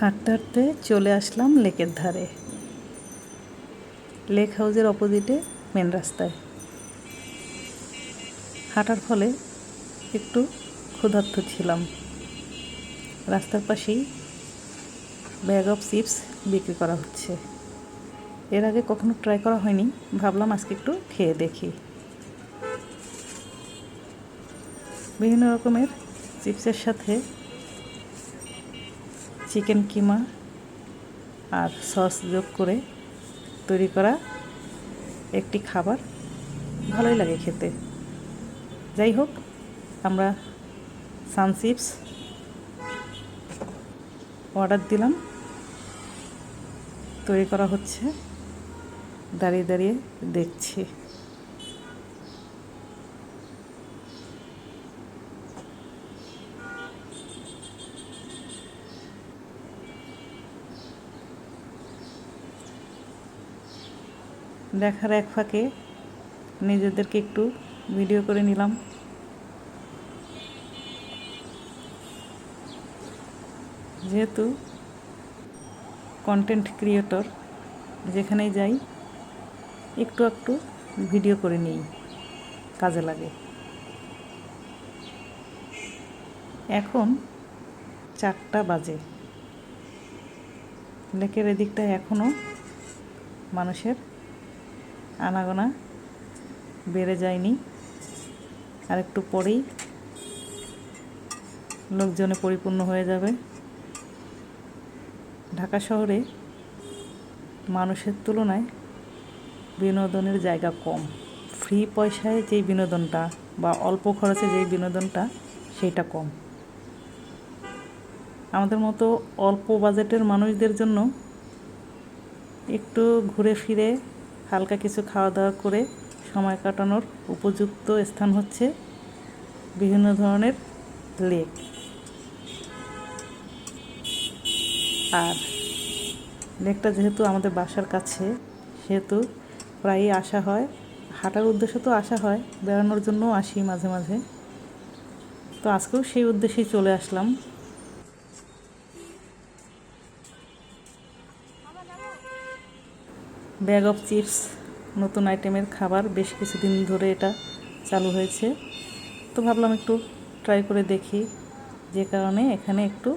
হাঁটতে হাঁটতে চলে আসলাম লেকের ধারে। লেক হাউসের অপোজিটে মেন রাস্তায়। হাঁটার ফলে একটু ক্ষুধার্ত ছিলাম। রাস্তার পাশেই ব্যাগ অফ চিপস বিক্রি করা হচ্ছে। এর আগে কখনো ট্রাই করা হয়নি, ভাবলাম আজকে একটু খেয়ে দেখি। বিভিন্ন রকমের চিপসের সাথে চিকেন কিমা আর সস যোগ করে তৈরি করা একটি খাবার। ভালোই লাগে খেতে। যাই হোক, আমরা সান চিপস অর্ডার দিলাম। তৈরি করা হচ্ছে। দাঁড়িয়ে দাঁড়িয়ে দেখছি। দেখার এক ফাঁকে নিজেদেরকে একটু ভিডিও করে নিলাম। যেহেতু কন্টেন্ট ক্রিয়েটর যেখানেই যাই, একটু একটু ভিডিও করে নিই, কাজে লাগে। এখন চারটা বাজে। লেকের এদিকটা এখনও মানুষের আনাগোনা বেড়ে যায়নি। আর একটু পরেই লোকজনে পরিপূর্ণ হয়ে যাবে। ঢাকা শহরে মানুষের তুলনায় বিনোদনের জায়গা কম। ফ্রি পয়সায় যেই বিনোদনটা বা অল্প খরচে যেই বিনোদনটা সেইটা কম। আমাদের মতো অল্প বাজেটের মানুষদের জন্য একটু ঘুরে ফিরে হালকা কিছু খাওয়া দাওয়া করে সময় কাটানোর উপযুক্ত স্থান হচ্ছে বিভিন্ন ধরনের লেক। আর লেকটা যেহেতু আমাদের বাসার কাছে, সেহেতু প্রায়ই আসা হয়। হাঁটার উদ্দেশ্যে তো আসা হয়, বেড়ানোর জন্যও আসি মাঝে মাঝে। তো আজকেও সেই উদ্দেশ্যেই চলে আসলাম। ব্যাগ অফ চিপস, নতুন আইটেমের খাবার, বেশ কিছুদিন ধরে এটা চালু হয়েছে। তো ভাবলাম একটু ট্রাই করে দেখি। যে কারণে এখানে একটু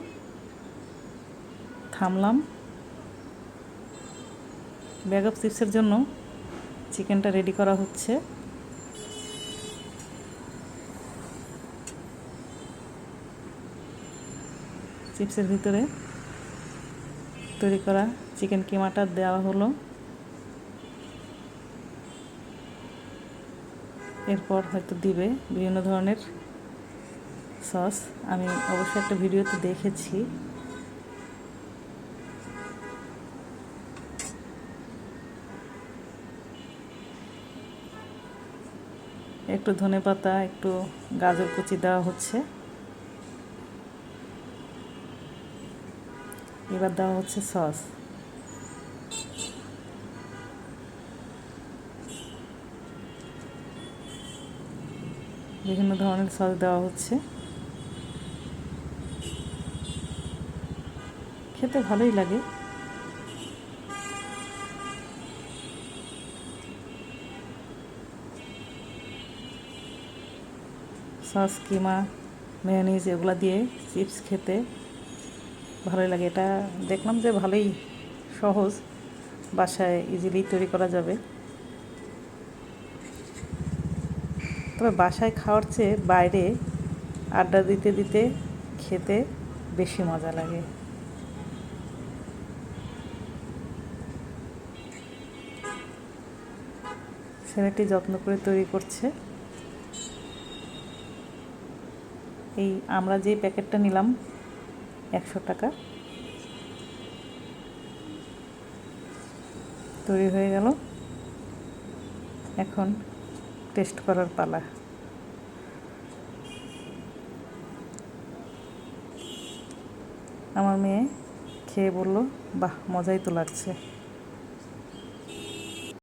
থামলাম। ব্যাগ অফ চিপসের জন্য চিকেনটা রেডি করা হচ্ছে। চিপসের ভিতরে তৈরি করা চিকেন কিমাটা দেওয়া হলো। এরপর হয়তো দিবে বিভিন্ন ধরনের সস। আমি অবশ্যই একটা ভিডিওতে দেখেছি। একটু ধনে পাতা, একটু গাজর কুচি দেওয়া হচ্ছে। এবার দেওয়া হচ্ছে সস। বিভিন্ন ধরনের সস দেওয়া হচ্ছে। খেতে ভালোই লাগে। সস, কিমা মেয়নিজ এগুলো দিয়ে চিপস খেতে ভালোই লাগে। এটা দেখলাম যে ভালোই সহজ, বাসায় ইজিলি তৈরি করা যাবে। তবে বাসায় খাওয়ার চেয়ে বাইরে আড্ডা দিতে দিতে খেতে বেশি মজা লাগে। ছেলেটি যত্ন করে তৈরি করছে। এই আমরা যে প্যাকেটটা নিলাম, একশো টাকা। তৈরি হয়ে গেল। এখন টেস্ট করার পালা। আমার মেয়ে খেয়ে বলল বাহ মজাই তো লাগছে।